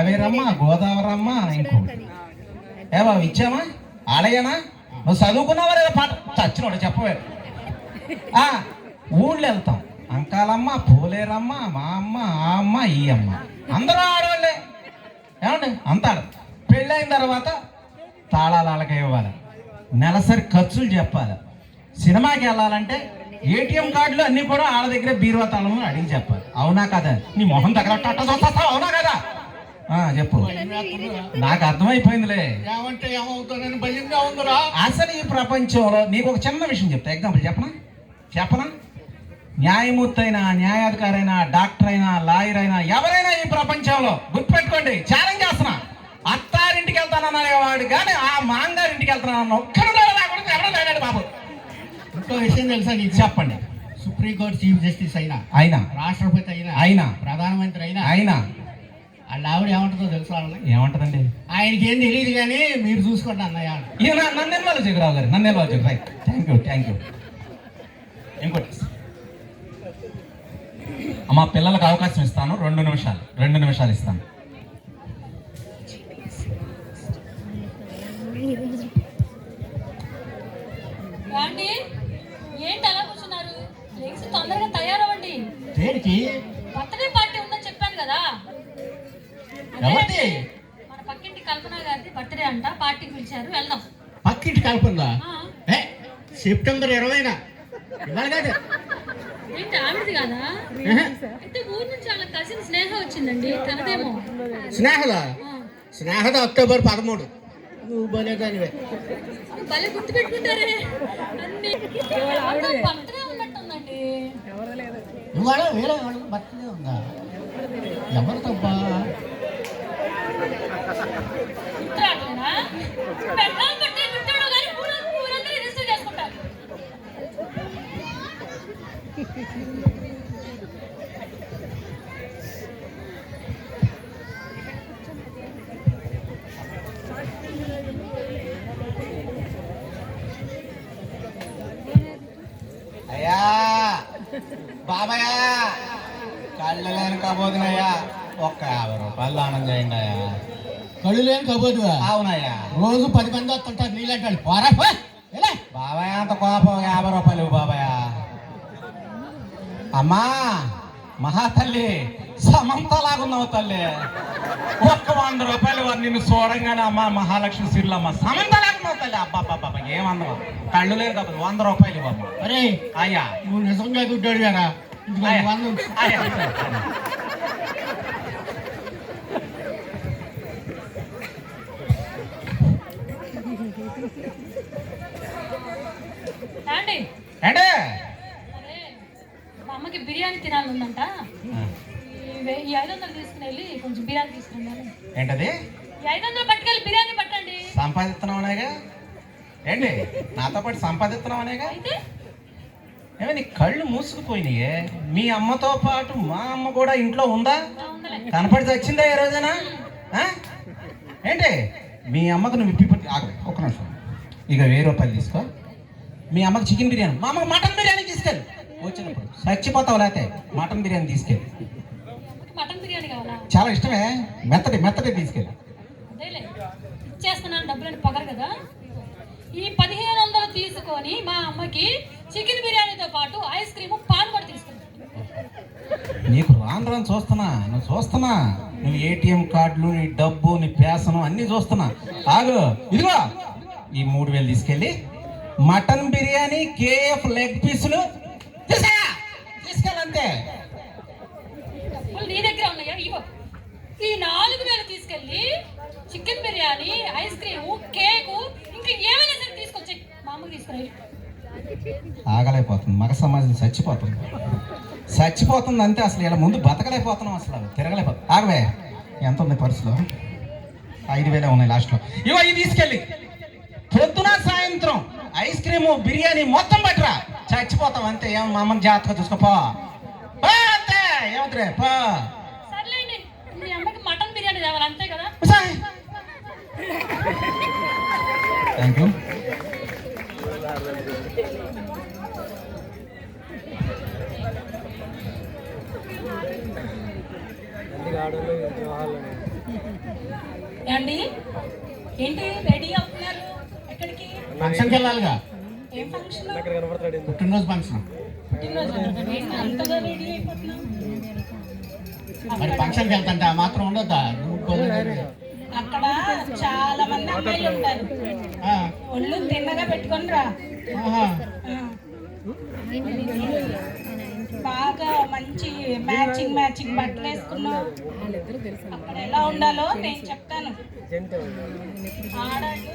కావేరమ్మ గోదావరమ్మ ఇంకోటి. ఏ బాబు ఇచ్చామా? ఆలయనా? నువ్వు చదువుకున్నావా లేదా? పాట. చచ్చినోడు చెప్పవే. ఆ, ఊళ్ళో వెళ్తాం. అంకాలమ్మ పోలేరమ్మ మా అమ్మ ఆ అమ్మ ఈ అమ్మ. అందరూ ఆడవాళ్ళే. ఏమండి? అంత ఆడ. పెళ్ళైన తర్వాత తాళాలు వాళ్ళకే ఇవ్వాలి. నెలసరి ఖర్చులు చెప్పాలి. సినిమాకి వెళ్ళాలంటే ఏటీఎం కార్డులు అన్నీ కూడా వాళ్ళ దగ్గర బీరువా తాళము అడిగి చెప్పాలి. అవునా కదా? నీ మొహం దగ్గర చూస్తావు అవునా కదా? చెప్పు. నాకు అర్థమైపోయిందిలే. ఏమంటే ఏమవుతానని భయంగా ఉందిరా. అసలు ఈ ప్రపంచంలో నీకు ఒక చిన్న విషయం చెప్తా. ఎగ్జాంపుల్ చెప్పనా? చెప్పనా? న్యాయమూర్తి అయినా న్యాయాధికారి అయినా డాక్టర్ అయినా లాయర్ అయినా ఎవరైనా ఈ ప్రపంచంలో గుర్తుపెట్టుకోండి. ఛాలెంజ్ చేస్తున్నా. అత్తారింటికి వెళ్తానన్న వాడు కానీ ఆ మాంగారింటికి వెళ్తానన్న ఒక్కడు కూడా లేకుండా ఎవడో లేడాడు బాబు. ఇంకో విషయం తెలుసా నీకు? చెప్పండి. సుప్రీంకోర్టు చీఫ్ జస్టిస్ అయినా అయినా. రాష్ట్రపతి అయినా అయినా. ప్రధానమంత్రి అయినా అయినా. వాళ్ళ ఆవిడ ఏమంటుందో తెలుసా వాళ్ళని ఏమంటదండి? ఆయనకి ఏం తెలియదు కానీ మీరు చూసుకోండి అన్నయ్య అంట. ఇక నా- నన్ను ఎన్వాళ్ళు జగరావు గారు నన్ను ఎన్వాళ్ళు జగ right. Thank you thank you ఇంకోటి. అమ్మా పిల్లలకు అవకాశం ఇస్తాను. రెండు నిమిషాలు రెండు నిమిషాలు ఇస్తాను. ఏంటి అలా కూర్చున్నారు? తొందరగా తయారవ్వండి. దేనికి? బర్త్డే పార్టీ ఎవరిది? మన పక్కింటి కల్పన గారిది బర్త్డే అంట పార్టీకి పిలిచారు వెళ్దాం. పక్కింటి ఏ సెప్టెంబర్ ఇరవైనా? ఇవాళ కాదు. ఏంటి ఆవిడది కదా? ఏహే. అయితే ఊరు నుంచి వాళ్ళ కజిన్ స్నేహ వచ్చిందండి తనదేమో. స్నేహద? స్నేహద అక్టోబర్ పదమూడు. నువ్వు భలే దానివే. భలే గుర్తు పెట్టుకుంటారే. అన్ని. బర్త్డే ఉన్నట్టుందండి. ఇవాళ వేరే వాళ్ళకి బర్త్డే ఉందా? ఎవరు అయ్యా! బాబాయ్! కళ్ళు లేని కబోదునయ్యా ఒక్క యాభై రూపాయలు దానం చేయండి అయ్యా. కళ్ళు లేని కబోదువా అవునయ్యా. రోజు పది మంది వస్తుంటారు నీళ్ళంటాడు పోరా పో. ఎలా? బాబాయ్ అంత కోపం యాభై రూపాయలు బాబాయ్. అమ్మా మహాతల్లి సమంత లాగున్నావు తల్లి. ఒక్క వంద రూపాయలు నిన్ను చూడంగానే అమ్మా మహాలక్ష్మి సిర్లమ్మ సమంత లాగున్నావు తల్లి. అబ్బా అబ్బా ఏమన్నా కళ్ళు లేదు కాబట్టి వంద రూపాయలు ఇవ్వమ్మా అరే అయ్యా. నువ్వు నిజంగా గుడ్డాడు వేరా ఈ అదే మా అమ్మకి బిర్యానీ తినాలందంట ఈ ఈ ఐదు వందలు తీసుకుని వెళ్ళి కొంచెం బిర్యానీ తీసుకున్నాను ఏంటది? ఈ ఐదు వందలు పట్టుకెళ్ళి బిర్యానీ పట్టండి. సంపాదిస్తున్నావునేగా? ఏంటి? నాతో పాటు సంపాదిస్తున్నావునేగా? అయితే? ఏమే నీ కళ్ళు మూసుకుపోయినాయే. మీ అమ్మతో పాటు మా అమ్మ కూడా ఇంట్లో ఉందా? కనపడి వచ్చిందా ఏ రోజైనా? ఏంటి? మీ అమ్మకు నువ్వు ఇప్పి ఒక్క నిమిషం. ఇక వెయ్యి రూపాయలు తీసుకో. మీ అమ్మకి చికెన్ బిర్యానీ. మా అమ్మకి మటన్ బిర్యానీ తీసుకెళ్ళి. వచ్చినప్పుడు. చచ్చిపోతావు లేకపోతే మటన్ బిర్యానీ తీసుకెళ్ళి. మటన్ బిర్యానీ కావాలా? చాలా ఇష్టమే. మెత్తటి మెత్తటి తీసుకెళ్ళి. అదేలే ఇచ్చేస్తున్నాను డబ్బులని పొగరు కదా. ఈ పదిహేను వందలు తీసుకొని మా అమ్మకి చికెన్ బిర్యానీతో పాటు ఐస్ క్రీమ్ పాలు కూడా తీసుకున్నాను నీకు రాను రాను చూస్తున్నా. నువ్వు చూస్తున్నా. నువ్వు ఏటీఎం కార్డులు నీ డబ్బు నీ పేసనం అన్నీ చూస్తున్నా. ఆగు. ఇదిగో. ఈ మూడు వేలు తీసుకెళ్ళి మటన్ బిర్యానీ కేఎఫ్ లెగ్ పీసులు. తీసా తీసుకెళ్ళంతే. నీ దగ్గర ఉన్నాయా? ఇవ్వ. ఈ నాలుగు వేలు తీసుకెళ్ళి chicken biryani ice cream cake ఇంకా ఏమైనా సరే తీసుకొచ్చి మా అమ్మకి తీసుకుని ఆగలేకపోతుంది. మగ సమాజం చచ్చిపోతుంది. చచ్చిపోతుంది అంతే అసలు ఇలా ముందు బతకలేకపోతున్నాం అసలు తిరగలేకపోతుంది ఆగవే. ఎంత ఉంది పర్సులో? ఐదు వేలే ఉన్నాయి లాస్ట్లో. ఇవో ఇది తీసుకెళ్ళి. పొద్దున సాయంత్రం ఐస్ క్రీము బిర్యానీ మొత్తం పట్టరా. చచ్చిపోతాం అంతే. ఏం మా అమ్మని జాగ్రత్తగా చూసుకోపో పో. అంతే. ఏమవుతురే పో. మటన్ బిర్యానీ తేవాలి అంతే కదా? థ్యాంక్ యూ ఏమండి ఏంటి? రెడీ అవుతున్నారు? ఫంక్షన్కి వెళ్ళాలిగా. పుట్టినరోజు ఫంక్షన్. మరి ఫంక్షన్కి వెళ్తాంటే ఆ మాత్రం ఉండొద్దా. అక్కడ చాలా మంది అమ్మాయిలు ఉంటారు. ఆ, ఒళ్ళు తిన్నగా పెట్టుకొని రా. బాగా మంచి మ్యాచింగ్ మ్యాచింగ్ బట్టలు వేసుకున్నావు. అక్కడ ఎలా ఉండాలో నేను చెప్తాను. ఆడాళ్ళు